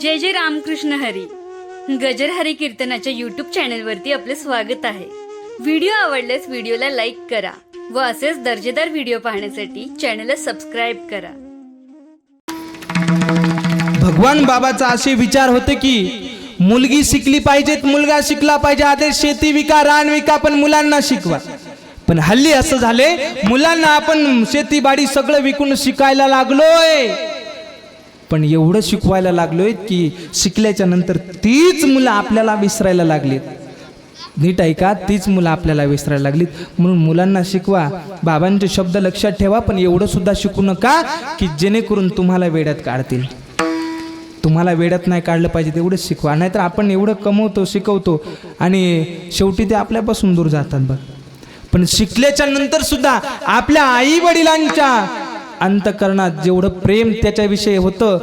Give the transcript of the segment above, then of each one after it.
जय जय रामकृष्ण हरी. गजर हरी कीर्तनाच्या युट्यूब चॅनलवरती आपले स्वागत आहे. व्हिडिओ आवडल्यास व्हिडिओला लाईक करा व असेच दर्जेदार व्हिडिओ पाहण्यासाठी चॅनलला सबस्क्राईब करा. भगवान बाबाचा असे विचार होते की मुलगी शिकली पाहिजेत मुलगा शिकला पाहिजे आदेश शेती विका रान विका पण मुलांना शिकवा. पण हल्ली असं झाले मुलांना आपण शेतीबाडी सगळं विकून शिकायला लागलोय. पण एवढं शिकवायला लागलोय की शिकल्याच्या नंतर तीच मुलं आपल्याला विसरायला लागलीत. नीट ऐका तीच मुलं आपल्याला विसरायला लागलीत. म्हणून मुलांना शिकवा. बाबांचे शब्द लक्षात ठेवा पण एवढं सुद्धा शिकू नका की जेणेकरून तुम्हाला वेड्यात काढतील. तुम्हाला वेड्यात नाही काढलं पाहिजे तेवढंच शिकवा. नाहीतर आपण एवढं कमवतो शिकवतो आणि शेवटी ते आपल्यापासून दूर जातात बघ. पण शिकल्याच्या नंतर सुद्धा आपल्या आई वडिलांच्या अंतकरणात जेवढं प्रेम त्याच्याविषयी होतं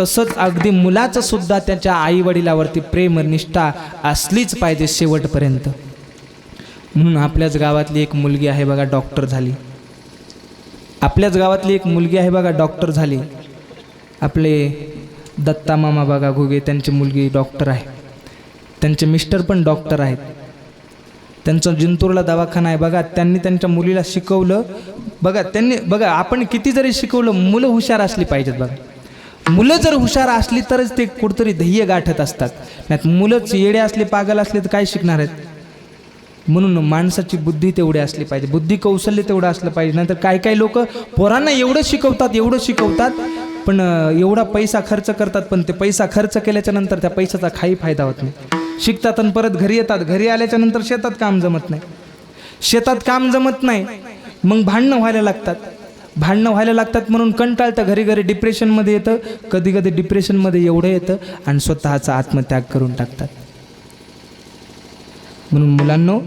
तसंच अगदी मुलाचं सुद्धा त्याच्या आईवडिलावरती प्रेम निष्ठा असलीच पाहिजे शेवटपर्यंत. म्हणून आपल्याच गावातली एक मुलगी आहे बघा डॉक्टर झाली. आपल्याच गावातली एक मुलगी आहे बघा डॉक्टर झाली. आपले दत्ता मामा बघा घुगे त्यांची मुलगी डॉक्टर आहे. त्यांचे मिस्टर पण डॉक्टर आहेत. त्यांचा जिंतूरला दवाखाना आहे. बघा त्यांनी त्यांच्या मुलीला शिकवलं. बघा त्यांनी बघा आपण किती जरी शिकवलं मुलं हुशार असली पाहिजेत बघा. मुलं जर हुशार असली तरच ते कुठतरी ध्येय गाठत असतात. नाहीत मुलंच येडे असले पागल असले तर काय शिकणार आहेत? म्हणून माणसाची बुद्धी तेवढी असली पाहिजे. बुद्धी कौशल्य तेवढं असलं पाहिजे. नाहीतर काही काही लोक पोरांना एवढं शिकवतात एवढं शिकवतात पण एवढा पैसा खर्च करतात पण ते पैसा खर्च केल्याच्यानंतर त्या पैशाचा काही फायदा होत नाही. शिकतात आणि परत घरी येतात. घरी आल्याच्यानंतर शेतात काम जमत नाही. शेतात काम जमत नाही. मग भांडणं व्हायला लागतात. भांडणं व्हायला लागतात म्हणून कंटाळतं. घरी घरी डिप्रेशनमध्ये येतं. कधी कधी डिप्रेशनमध्ये एवढं येतं आणि स्वतःचा आत्मत्याग करून टाकतात. म्हणून मुलांनो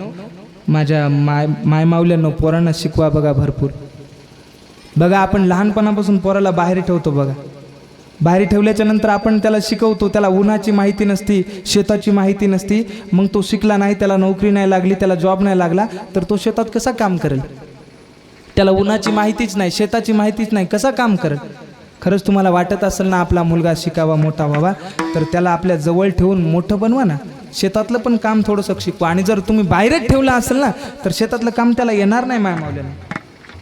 माझ्या माय मायमावल्यांनो पोरांना शिकवा बघा भरपूर. बघा आपण लहानपणापासून पोराला बाहेर ठेवतो बघा. बाहेर ठेवल्याच्या नंतर आपण त्याला शिकवतो त्याला उन्हाची माहिती नसती शेताची माहिती नसती मग तो शिकला नाही त्याला नोकरी नाही लागली त्याला जॉब नाही लागला तर तो शेतात कसा काम करेल? त्याला उन्हाची माहितीच नाही शेताची माहितीच नाही कसा काम करेल? खरंच तुम्हाला वाटत असेल ना आपला मुलगा शिकावा मोठा व्हावा तर त्याला आपल्या जवळ ठेवून मोठं बनवा ना. शेतातलं पण काम थोडंसं शिकवा. आणि जर तुम्ही बाहेरच ठेवलं असेल ना तर शेतातलं काम त्याला येणार नाही माया मावल्यानं.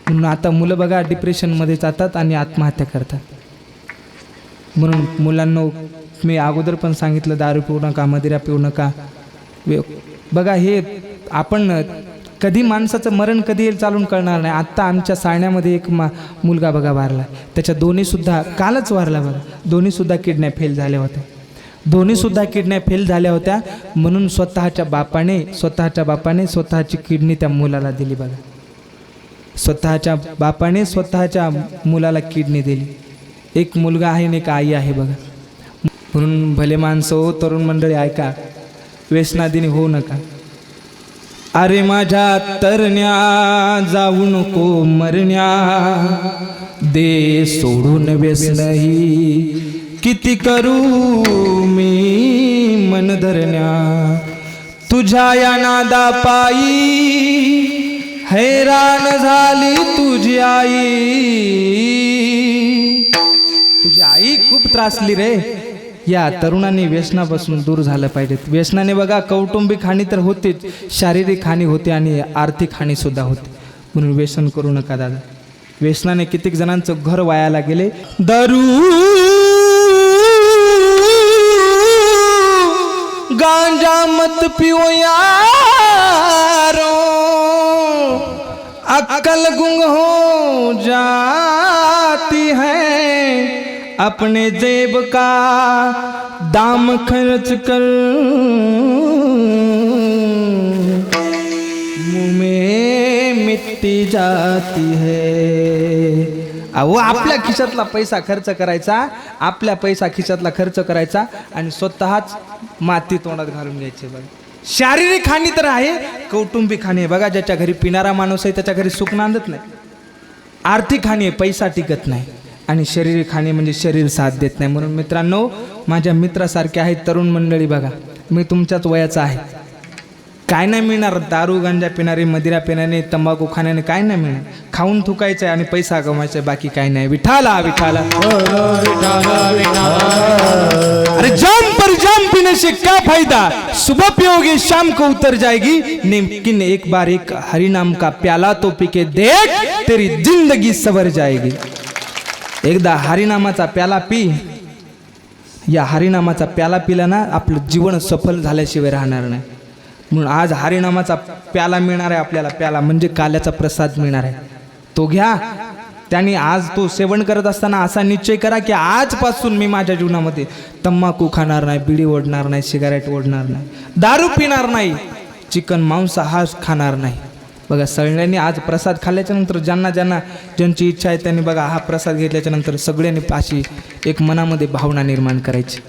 म्हणून आता मुलं बघा डिप्रेशनमध्ये जातात आणि आत्महत्या करतात. म्हणून मुलांना मी अगोदर पण सांगितलं दारू पिऊ नका मदिरा पिऊ नका. बघा हे आपण कधी माणसाचं मरण कधी येईल चालून कळणार नाही. आत्ता आमच्या साळण्यामध्ये एक मा मुलगा बघा वारला. त्याच्या दोन्हीसुद्धा कालच वारला बघा. दोन्हीसुद्धा किडन्या फेल झाल्या होत्या. दोन्हीसुद्धा किडन्या फेल झाल्या होत्या म्हणून स्वतःच्या बापाने स्वतःच्या बापाने स्वतःची किडनी त्या मुलाला दिली बघा. स्वतःच्या बापाने स्वतःच्या मुलाला किडनी दिली. एक मुलगा आहे आणि एक आई आहे बघा. म्हणून भले माणसं हो तरुण मंडळी ऐका. व्यसनादिनी होऊ नका. अरे माझ्या तरण्या जाऊ नको मरण्या. दे सोडून व्यसनही किती करू मी मन धरण्या. तुझ्या या नादा पायी हैराण झाली तुझी आई. आई खूप त्रासली रे. या तरुणांनी व्यसनापासून दूर झालं पाहिजे व्यसनाने बघा कौटुंबिक हानी तर होतीच शारीरिक हानी होते आणि आर्थिक हानी सुद्धा होते. म्हणून व्यसन करू नका दादा. व्यसनाने कित्येक जणांचं घर वायाला गेले? दारू गांजा मत पिओ यारो. अक्कल गुंग हो जाती है. अपने जेब का दाम खर्च कर। मुंह में मिट्टी जाती है। अहो आपल्या खिशातला पैसा खर्च करायचा आपल्या पैसा खिशातला खर्च करायचा आणि स्वतःच माती तोंडात घालून घ्यायचे बघा. शारीरिक हानी तर आहे कौटुंबिक हानी आहे. बघा ज्याच्या घरी पिणारा माणूस आहे त्याच्या घरी सुख नांदत नाही. आर्थिक हानी आहे पैसा टिकत नाही. आणि शरीर खाणे म्हणजे शरीर साथ देत नाही. म्हणून मित्रांनो माझ्या मित्रासारखे आहेत तरुण मंडळी बघा मी तुमच्याच वयाचा आहे. काय नाही मिळणार दारू गांजा पिणारे मदिरा पिण्याने तंबाखू खाण्याने काय नाही मिळणार. खाऊन थुकायचं आहे आणि पैसा कमवायचा आहे बाकी काय नाही. विठाला विठाला. अरे से क्या फायदा सुबह पियोगे शाम को उतर जाएगी. नेमकी एक बार एक हरिनाम का प्याला तो पी के देख तेरी जिंदगी सवर जाएगी. एकदा हरिनामाचा प्याला पी. या हरिनामाचा प्याला पिला ना आपलं जीवन सफल झाल्याशिवाय राहणार नाही. म्हणून आज हरिनामाचा प्याला मिळणार आहे आपल्याला. प्याला म्हणजे काल्याचा प्रसाद मिळणार आहे. तो घ्या. त्यांनी आज तो सेवन करत असताना असा निश्चय करा की आजपासून मी माझ्या जीवनामध्ये तंबाखू खाणार नाही बिडी ओढणार नाही सिगारेट ओढणार नाही दारू पिणार नाही चिकन मांस हा खाणार नाही. बघा सगळ्यांनी आज प्रसाद खाल्ल्याच्यानंतर ज्यांना ज्यांना ज्यांची इच्छा आहे त्यांनी बघा हा प्रसाद घेतल्याच्यानंतर सगळ्यांनी पाशी एक मनामध्ये भावना निर्माण करायची.